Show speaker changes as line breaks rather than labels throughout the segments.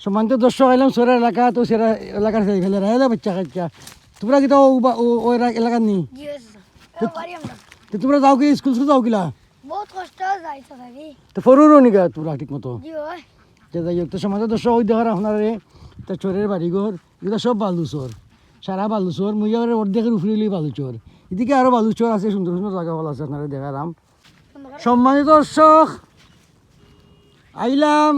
সম্মানিত দর্শক আইলাম সোরা এলাকা তো সেরা এলাকার ফেলে রায় বাচ্চা কাচ্চা। তোমরা কি তাও ওই এলাকার নি? তো। তোমরা যাও কি স্কুল স্কুল যাও কিলা তো ফরুরও নিগা তোমরা ঠিক মতো? যাই হোক তো সমাজে দর্শক ওই দেখার আপনারে তা চোরের বাড়িঘর এগুলো সব বালু চোর। সারা বালু চোর মুইয়ার অর্ধেকের উফরিলি বালু চোর। এদিকে আরও বালু চোর আছে সুন্দর সুন্দর জায়গা বলা আছে আপনারা দেখারাম সম্মানিত দর্শক আইলাম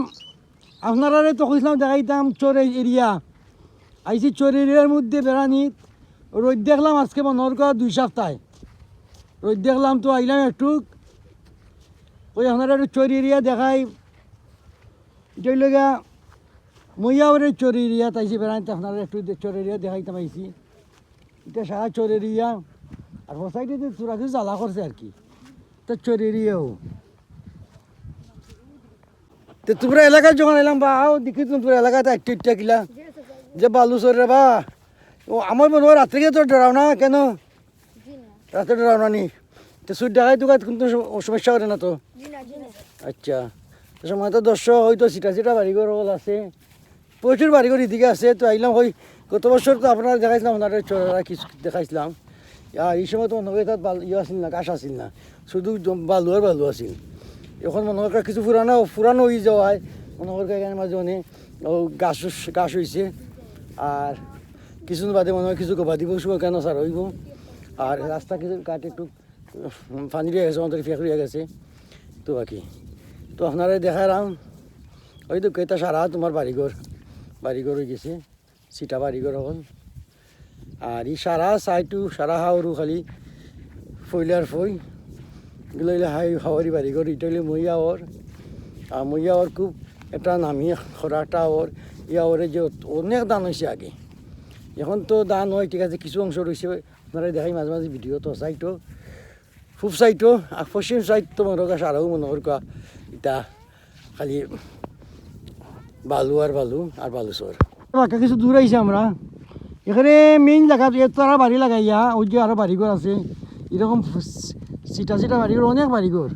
আপনারা তো কইছিলাম দেখাইতাম চোর এরিয়া। আইসি চোর এরিয়ার মধ্যে বেড়ানিত। রোদ দেখলাম আজকে মনোহর করা দুই সপ্তাহে। রোদ দেখলাম তো আইলাম একটু। ওই আপনারা একটু চোর এরিয়া দেখাই। এটাই লগা মইয়াওরে চোর এরিয়া তাইছি বেড়াইতে আপনারা একটু চোর এরিয়া দেখাইতে পাইছি। এটা সারা চোর এরিয়া। আর সোসাইটিতে তোরা কিছু জ্বালা করছে আর কি। তো চোর এরিয়াও। তো তোমরা এলাকায় যখন এলাম, বা আও দেখি তোমরা এলাকাতে একটু ইটটা কিলা। যে বালু চোরে বা, ও আমার মনে হয় রাত্রে তো ডরাও না, কেন? রাত্রে ডরাও না নি। তো সুর দেখাই তো কিন্তু সমস্যা করে না তো। আচ্ছা তো সময় তো দর্শক হয়তো সিটা সিটা বাড়িঘর হল আছে। প্রচুর বাড়িঘর এদিকে আছে, তো আইলাম হই গত বছর তো আপনারা দেখাইছিলাম আপনারা চোরা কিছু দেখাইছিলাম। আর এই সময় তো হয় তাত ইয়ে আসিল না গাছ আসিল না। শুধু বালু আর বালু আসিল এখন মনে হয় কিছু পুরানো পুরানো হয়ে যাওয়ায় মনে হয় এখানে মাঝে মানে গাছ গাছ হয়েছে আর কিছু বাদে মনে হয় কিছু গবা দিব কেন সার হইব। আর রাস্তা কিছু কাটে একটু পানি দিয়ে গেছে, আমাদের ফেঁক হয়ে গেছে। তো বাকি। তো আপনারা দেখালাম ওই তো কেতা সারা, তোমার বাড়িঘর। বাড়িঘর হয়ে গেছে। সিটা বাড়িঘর হল আর ই সারা, সাইটু, সারা হাওরু খালি। ফইলার ফই। এগুলো হাই হাওয়ারি বাড়িঘর এটা হইলে মইয়াওর আর মইয়াওর খুব একটা নামি খরাটা ওর ইয়াওরে যে অনেক দান হয়েছে আগে। এখন তো দান হয়, ঠিক আছে, কিছু অংশ রয়েছে আপনারা দেখাই মাঝে মাঝে ভিডিও তো সাইটো পূব সাইডও আর পশ্চিম সাইড তো মনে কাছে আরও মনে করা এটা খালি বালু আর বালু আর বালু বাকি কিছু দূর আইছে আমরা। এখানে মেইন জায়গা তারা বাড়ি লাগাইয়া ওই যে আরও বাড়িঘর আছে। এরকম সিটা সিটা বাড়িঘর অনেক বাড়িঘর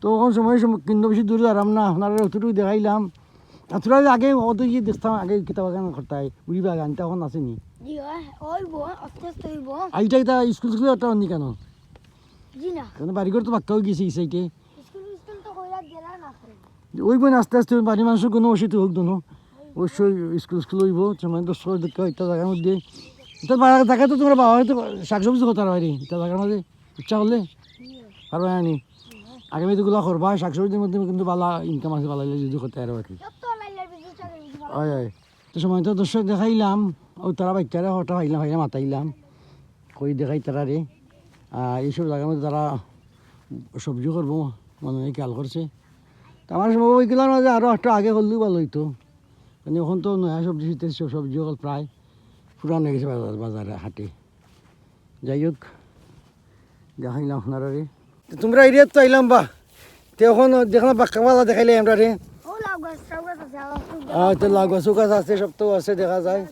তো ওখান সময় কিন্তু বেশি দূরে দাঁড়াম না আপনারা অতটুকু দেখাইলাম আপনারা আগে অত ইয়ে দেখতাম আগে কিতাব বাগান করতাই উড়ি বাগান তখন আসেনি আইটা এটা স্কুল স্কুলে একটা অন্য কেন?
জি না।
কারণ বাড়িঘর তো বাক্কা হয়ে গেছে
কইরা গেলা না
ওই বোন আস্তে আস্তে বাড়ি মানুষের কোনো অসুবিধা হোক দোনো। অবশ্যই স্কুল স্কুল হইব সময় দশ দেখা একটা জায়গার মধ্যে। এটা জায়গা তো তোমরা বাবা হয়তো শাকসবজি কথা পারি এটা জায়গার মধ্যে। ইচ্ছা করলে পারবে আনি? আগামী তোগুলো করবা শাকসবজির মধ্যে কিন্তু ভালো ইনকাম আছে ভালো যদি করতে আর কি? হয় হয় তো সময় তো দর্শক দেখাইলাম ও তারা বাচ্চারা হঠাৎ হাইলাম হাইলাম মাতাইলাম। কই দেখাই তারা রে? আর এইসব জায়গার মধ্যে তারা সবজি করব মনে হয় খেয়াল করছে। তো আমার সময় ওইগুলোর মাঝে আরও একটা আগে করলেও ভালো হইতো। মানে এখন তো নয়া সবজি শীতের সব সবজি হল প্রায় পুরান হয়ে গেছে বাজার বাজারে হাটে। যাই হোক দেখাইলাম আপনারা রে তোমরা এরিয়াত তো আইলাম বা। তো এখন দেখলাম বাক্কাওয়ালা দেখাইলে আমরা রে
ও লাউ গাছ লাউ গাছ আছে।
তো সব তো আছে দেখা যায়।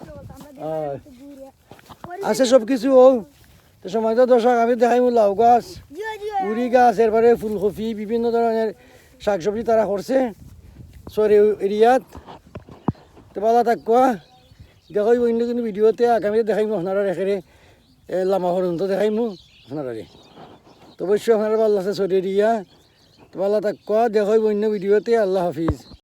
আছে সব কিছু ও তো সময় তো দর্শক আমি দেখাইমু লাউ গাছ। উড়ি গাছ এরপরে ফুলকপি বিভিন্ন ধরনের শাকসবজি তারা করছে সরি এরিয়াত তো ভালো থাকুয়া দেখাই অন্য কোনো ভিডিওতে আগামীতে দেখাইমু আপনারা রেখে লামা হরণ তো দেখাইমু। আপনারা তো অবশ্যই আপনারা আল্লাহ আছে এরিয়া তো আল্লাহ তাক দেখাই অন্য ভিডিওতে আল্লাহ হাফিজ।